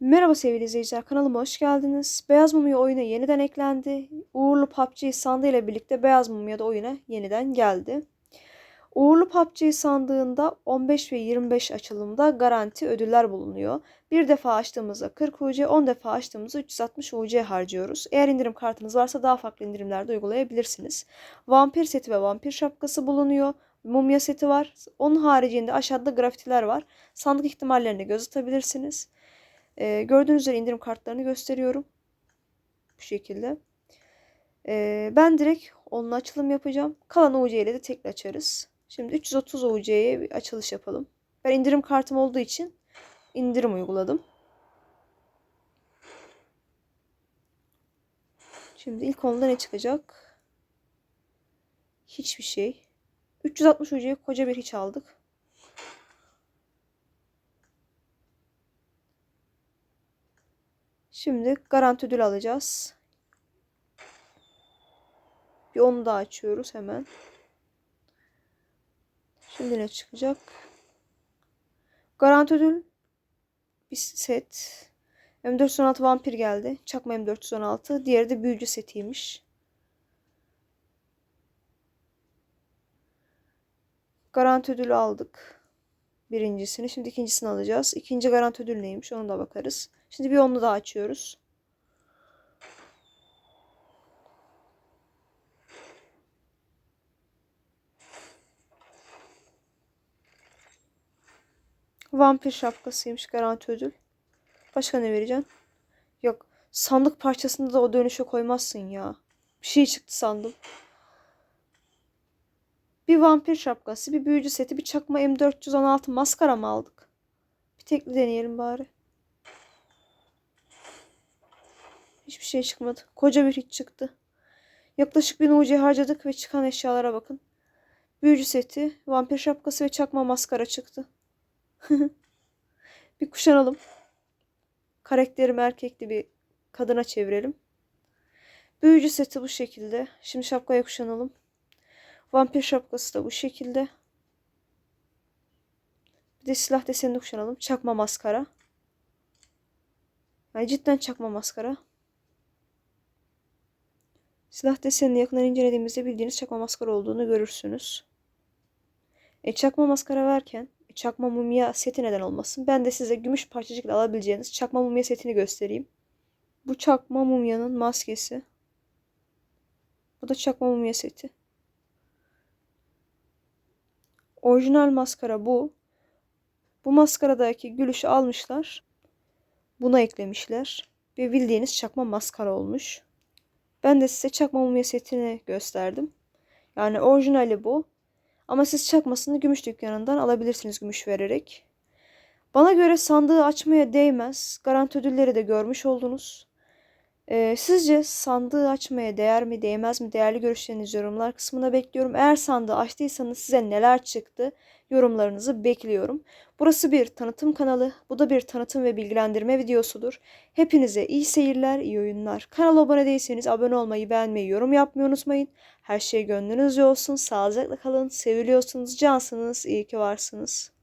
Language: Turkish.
Merhaba sevgili izleyiciler, kanalıma hoş geldiniz. Beyaz Mumya oyuna yeniden eklendi. Uğurlu PUBG sandığı ile birlikte Beyaz Mumya da oyuna yeniden geldi. Uğurlu PUBG sandığında 15 ve 25 açılımda garanti ödüller bulunuyor. Bir defa açtığımızda 40 UC, 10 defa açtığımızda 360 UC harcıyoruz. Eğer indirim kartınız varsa daha farklı indirimler de uygulayabilirsiniz. Vampir seti ve vampir şapkası bulunuyor. Mumya seti var. Onun haricinde aşağıda grafitiler var. Sandık ihtimallerine göz atabilirsiniz. Ee, gördüğünüz üzere indirim kartlarını gösteriyorum. Bu şekilde. Ee, ben direkt onunla açılım yapacağım. Kalan UC ile de tekrar açarız. Şimdi 330 UC'ye bir açılış yapalım. Ben indirim kartım olduğu için indirim uyguladım. Şimdi ilk onda ne çıkacak? Hiçbir şey. 360 UC'ye koca bir hiç aldık. Şimdi garanti ödül alacağız. Bir onu daha açıyoruz hemen. Şimdi ne çıkacak? Garanti ödül bir set. M416 vampir geldi. Çakma M416. Diğeri de büyücü setiymiş. Garanti ödülü aldık. Birincisini. Şimdi ikincisini alacağız. İkinci garanti ödül neymiş onu da bakarız. Şimdi bir onu daha açıyoruz. Vampir şapkasıymış garanti ödül. Başka ne vereceksin? Yok. Sandık parçasında da o dönüşe koymazsın ya. Bir şey çıktı sandım. Bir vampir şapkası, bir büyücü seti, bir çakma M416 maskara mı aldık? Bir tekli deneyelim bari. Hiçbir şey çıkmadı. Koca bir hiç çıktı. Yaklaşık bir UC harcadık ve çıkan eşyalara bakın. Büyücü seti, vampir şapkası ve çakma maskara çıktı. bir kuşanalım. Karakterimi erkekli bir kadına çevirelim. Büyücü seti bu şekilde. Şimdi şapkaya kuşanalım. Vampir şapkası da bu şekilde. Bir de silah desenini kuşanalım. Çakma maskara. Yani cidden çakma maskara. Silah desenini yakından incelediğimizde bildiğiniz çakma maskara olduğunu görürsünüz. E, çakma maskara verken çakma mumya seti neden olmasın? Ben de size gümüş parçacıkla alabileceğiniz çakma mumya setini göstereyim. Bu çakma mumyanın maskesi. Bu da çakma mumya seti. Orijinal maskara bu. Bu maskaradaki gülüşü almışlar. Buna eklemişler. Ve bildiğiniz çakma maskara olmuş. Ben de size çakma mumya setini gösterdim. Yani orijinali bu. Ama siz çakmasını gümüş dükkanından alabilirsiniz gümüş vererek. Bana göre sandığı açmaya değmez. Garanti ödülleri de görmüş oldunuz. Ee, sizce sandığı açmaya değer mi değmez mi değerli görüşlerinizi yorumlar kısmına bekliyorum. Eğer sandığı açtıysanız size neler çıktı yorumlarınızı bekliyorum. Burası bir tanıtım kanalı. Bu da bir tanıtım ve bilgilendirme videosudur. Hepinize iyi seyirler, iyi oyunlar. Kanala abone değilseniz abone olmayı, beğenmeyi, yorum yapmayı unutmayın. Her şey gönlünüzce olsun. Sağlıcakla kalın. Seviliyorsunuz, cansınız. İyi ki varsınız.